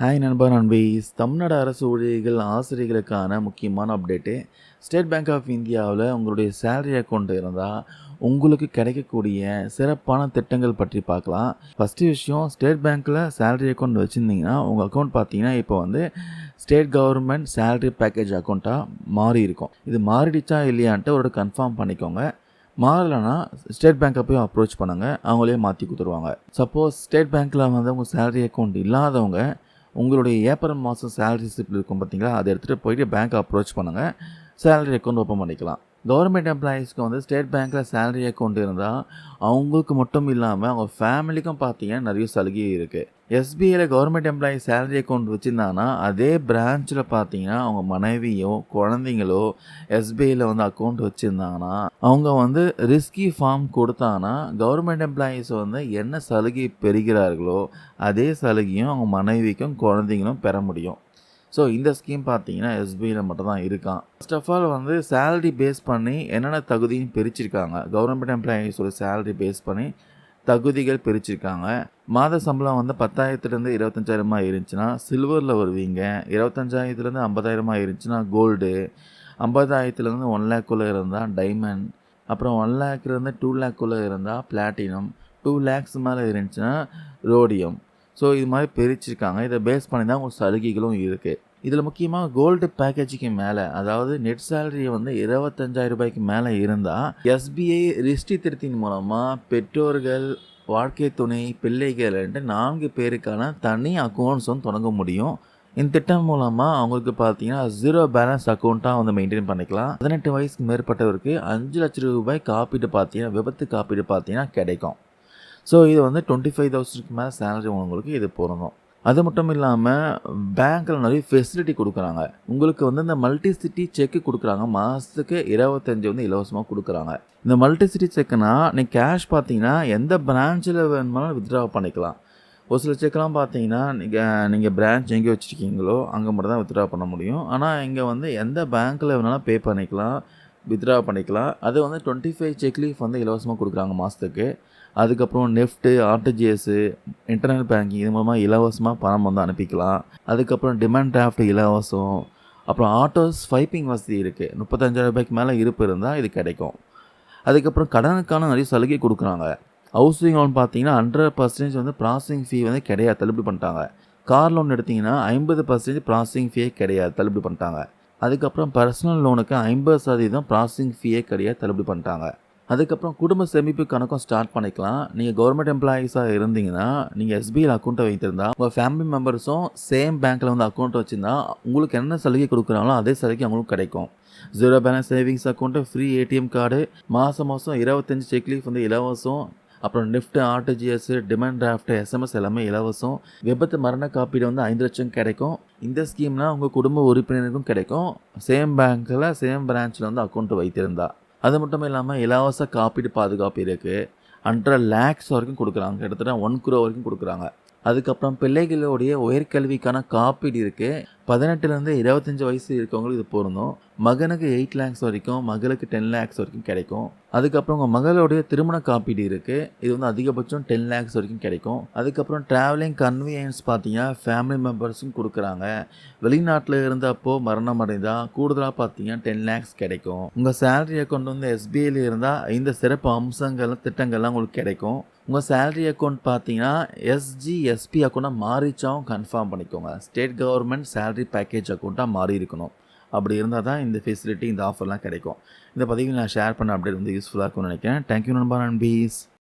Hi நண்பா நண்பீஸ் தமிழ்நாடு அரசு ஊழியர்கள் ஆசிரியர்களுக்கான முக்கியமான அப்டேட்டு. ஸ்டேட் பேங்க் ஆஃப் இந்தியாவில் உங்களுடைய சேலரி அக்கௌண்ட் இருந்தால் உங்களுக்கு கிடைக்கக்கூடிய சிறப்பான திட்டங்கள் பற்றி பார்க்கலாம். ஃபஸ்ட்டு விஷயம் ஸ்டேட் பேங்க்கில் சேலரி அக்கௌண்ட் வச்சுருந்தீங்கன்னா உங்கள் அக்கௌண்ட் பார்த்தீங்கன்னா இப்போ வந்து ஸ்டேட் கவர்மெண்ட் சேலரி பேக்கேஜ் அக்கௌண்ட்டாக மாறி இருக்கும். இது மாறிடுச்சா இல்லையான்ட்டு ஒரு கன்ஃபார்ம் பண்ணிக்கோங்க. மாறலைன்னா ஸ்டேட் பேங்க்கை போய் அப்ரோச் பண்ணுங்கள் அவங்களே மாற்றி கொடுத்துருவாங்க. சப்போஸ் ஸ்டேட் பேங்க்கில் வந்து உங்கள் சேலரி அக்கௌண்ட் இல்லாதவங்க உங்களுடைய ஏப்ரல் மாதம் சேலரி ஸ்லிப் இருக்கும் பார்த்தீங்களா? அதை எடுத்துகிட்டு போயிட்டு பேங்க்கை அப்ரோச் பண்ணுங்கள் சேலரி அக்கௌண்ட் ஓப்பன் பண்ணிக்கலாம். கவர்மெண்ட் எம்ப்ளாயீஸ்க்கு வந்து ஸ்டேட் பேங்க்கில் சேலரி அக்கௌண்ட் இருந்தால் அவங்களுக்கு மட்டும் இல்லாமல் அவங்க ஃபேமிலிக்கும் பார்த்தீங்கன்னா நிறைய சலுகை இருக்குது எஸ்பிஐயில் கவர்மெண்ட் எம்ப்ளாயி சேலரி அக்கௌண்ட் வச்சுருந்தாங்கன்னா அதே பிரான்ச்சில் பார்த்தீங்கன்னா அவங்க மனைவியோ குழந்தைங்களோ எஸ்பிஐயில் வந்து அக்கௌண்ட் வச்சுருந்தாங்கன்னா அவங்க வந்து ரிஸ்கி ஃபார்ம் கொடுத்தாங்கன்னா கவர்மெண்ட் எம்ப்ளாயீஸ் வந்து என்ன சலுகை பெறுகிறார்களோ அதே சலுகையும் அவங்க மனைவிக்கும் குழந்தைங்களும் பெற முடியும். ஸோ இந்த ஸ்கீம் பார்த்தீங்கன்னா எஸ்பிஐயில் மட்டும் தான் இருக்கான். ஃபர்ஸ்ட் ஆஃப் ஆல் வந்து சேலரி பேஸ் பண்ணி என்னென்ன தகுதின்னு பிரிச்சிருக்காங்க. கவர்மெண்ட் எம்ப்ளாயீஸோட சேலரி பேஸ் பண்ணி தகுதிகள் பிரிச்சிருக்காங்க. மாத சம்பளம் வந்து பத்தாயிரத்துலேருந்து இருபத்தஞ்சாயிரமா இருந்துச்சுன்னா சில்வரில் வருவீங்க. இருபத்தஞ்சாயிரத்துலேருந்து ஐம்பதாயிரமா இருந்துச்சுன்னா கோல்டு ஐம்பதாயிரத்துலேருந்து ஒன் லேக்குள்ளே இருந்தால் டைமண்ட் அப்புறம் ஒன் லேக்லேருந்து டூ லேக்குள்ளே இருந்தால் பிளாட்டினம் டூ லேக்ஸ் மேலே இருந்துச்சுன்னா ரோடியம் ஸோ இது மாதிரி பிரிச்சிருக்காங்க. இதை பேஸ் பண்ணி தான் உங்களுக்கு சலுகைகளும் இருக்குது இதில் முக்கியமாக கோல்டு பேக்கேஜுக்கு மேலே அதாவது நெட் சேலரி வந்து இருபத்தஞ்சாயிரம் ரூபாய்க்கு மேலே இருந்தால் எஸ்பிஐ ரிஷ்டி திருத்தின் மூலமாக பெற்றோர்கள் வாழ்க்கை துணை பிள்ளைகள்ன்ட்டு நான்கு பேருக்கான தனி அக்கௌண்ட்ஸும் தொடங்க முடியும். இந்த திட்டம் மூலமாக அவங்களுக்கு பார்த்தீங்கன்னா ஜீரோ பேலன்ஸ் அக்கௌண்ட்டாக வந்து மெயின்டைன் பண்ணிக்கலாம். பதினெட்டு வயசுக்கு மேற்பட்டவருக்கு அஞ்சு லட்சம் ரூபாய் காப்பீடு பார்த்தீங்கன்னா விபத்து காப்பீடு பார்த்தீங்கன்னா கிடைக்கும். ஸோ இது வந்து டுவெண்ட்டி ஃபைவ் தௌசண்ட்க்கு மேலே சேலரி உங்களுக்கு இது பொருந்தும். அது மட்டும் இல்லாமல் பேங்க்கில் நிறைய ஃபெசிலிட்டி கொடுக்குறாங்க. உங்களுக்கு வந்து இந்த மல்டி சிட்டி செக்கு கொடுக்குறாங்க. மாதத்துக்கு இருபத்தஞ்சி வந்து இலவசமாக கொடுக்குறாங்க. இந்த மல்டி சிட்டி செக்குனா நீங்கள் கேஷ் பார்த்தீங்கன்னா எந்த பிரான்ச்சில் வேணுமானாலும் வித்ட்ரா பண்ணிக்கலாம். ஒரு சில செக்லாம் பார்த்தீங்கன்னா நீங்கள் நீங்கள் பிரான்ச் எங்கே வச்சுருக்கீங்களோ அங்கே மட்டும் தான் வித்ட்ரா பண்ண முடியும். ஆனால் இங்கே வந்து எந்த பேங்க்கில் வேணாலும் பே பண்ணிக்கலாம். வித்ட்ரா பண்ணிக்கலாம். அது வந்து டுவெண்ட்டி ஃபைவ் செக் லீஃப் வந்து இலவசமாக கொடுக்குறாங்க மாதத்துக்கு அதுக்கப்புறம் நெஃப்ட்டு ஆர்டிஜிஎஸ்ஸு இன்டர்நெட் பேங்கிங் இது மூலமாக இலவசமாக பணம் வந்து அனுப்பிக்கலாம். அதுக்கப்புறம் டிமாண்ட் டிராஃப்ட் இலவசம். அப்புறம் ஆட்டோ ஸ்வைப்பிங் வசதி இருக்குது முப்பத்தஞ்சாயிரம் ரூபாய்க்கு மேலே இருப்பு இருந்தால் இது கிடைக்கும். அதுக்கப்புறம் கடனுக்கான நிறைய சலுகை கொடுக்குறாங்க. ஹவுசிங் லோன் பார்த்தீங்கன்னா ஹண்ட்ரட் பர்சன்டேஜ் வந்து ப்ராசஸிங் ஃபீ வந்து கிடையாது தள்ளுபடி பண்ணிட்டாங்க. கார் லோன் எடுத்திங்கன்னா ஐம்பது பர்சன்டேஜ் ப்ராசஸிங் ஃபீயே கிடையாது தள்ளுபடி பண்ணிட்டாங்க. அதுக்கப்புறம் பர்சனல் லோனுக்கு ஐம்பது சதவீதம் ப்ராசஸிங் ஃபீயே கிடையாது தள்ளுபடி பண்ணிட்டாங்க. அதுக்கப்புறம் குடும்ப சேமிப்பு கணக்கும் ஸ்டார்ட் பண்ணிக்கலாம். நீங்கள் கவர்மெண்ட் எம்ப்ளாயீஸாக இருந்தீங்கன்னா நீங்கள் எஸ்பிஐயில் அக்கௌண்ட்டை வைத்திருந்தா உங்கள் ஃபேமிலி மெம்பர்ஸும் சேம் பேங்க்கில் வந்து அக்கௌண்ட் வச்சுருந்தா உங்களுக்கு என்ன சலுகை கொடுக்குறாங்களோ அதே சலுகை அவங்களுக்கு கிடைக்கும். Zero balance savings account free ATM card மாதம் மாதம் இருபத்தஞ்சி செக் லீஃப் வந்து இலவசம் அப்புறம் NEFT RTGS demand draft SMS எல்லாமே இலவசம். விபத்து மரண காப்பீடு வந்து ஐந்து லட்சம் கிடைக்கும். இந்த ஸ்கீம்னால் உங்கள் குடும்ப உறுப்பினருக்கும் கிடைக்கும். சேம் பேங்க்கில் சேம் பிரான்ச்சில் வந்து அக்கௌண்ட் வைத்திருந்தா. அது மட்டும் இல்லாமல் இலவச காப்பீடு பாதுகாப்பு இருக்குது ஹண்ட்ரட் லேக்ஸ் வரைக்கும் கொடுக்குறாங்க. கிட்டத்தட்ட ஒன் குரோ வரைக்கும் கொடுக்குறாங்க. அதுக்கப்புறம் பிள்ளைகளுடைய உயர்கல்விக்கான காப்பீடு இருக்குது பதினெட்டுலேருந்து இருபத்தஞ்சி வயசு இருக்கவங்களுக்கு இது பொருந்தும். மகனுக்கு எயிட் லேக்ஸ் வரைக்கும் மகளுக்கு டென் லேக்ஸ் வரைக்கும் கிடைக்கும். அதுக்கப்புறம் உங்கள் மகளுடைய திருமண காப்பீடு இருக்குது இது வந்து அதிகபட்சம் டென் லேக்ஸ் வரைக்கும் கிடைக்கும். அதுக்கப்புறம் ட்ராவலிங் கன்வீனியன்ஸ் பார்த்தீங்கன்னா ஃபேமிலி மெம்பர்ஸும் கொடுக்குறாங்க. வெளிநாட்டில் இருந்தப்போ மரணம் அடைந்தால் கூடுதலாக பார்த்தீங்கன்னா டென் லேக்ஸ் கிடைக்கும். உங்கள் சேலரி அக்கௌண்ட் வந்து எஸ்பிஐயில் இருந்தால் இந்த சிறப்பு அம்சங்கள் திட்டங்கள்லாம் உங்களுக்கு கிடைக்கும். உங்கள் சேலரி அக்கௌண்ட் பார்த்தீங்கன்னா எஸ்ஜிஎஸ்பி அக்கௌண்ட்டாக மாறிச்சாவும் கன்ஃபார்ம் பண்ணிக்கோங்க. ஸ்டேட் கவர்மெண்ட் சேலரி பேக்கேஜ் அக்கௌண்ட்டாக மாறி இருக்கணும் அப்படி இருந்தால் தான் இந்த ஃபெசிலிட்டி இந்த ஆஃபர்லாம் கிடைக்கும். இந்த பதிவில் நான் ஷேர் பண்ண அப்டேட் வந்து யூஸ்ஃபுல்லாக இருக்கும்னு நினைக்கிறேன். தேங்க்யூ நண்பா நண்பீஸ்.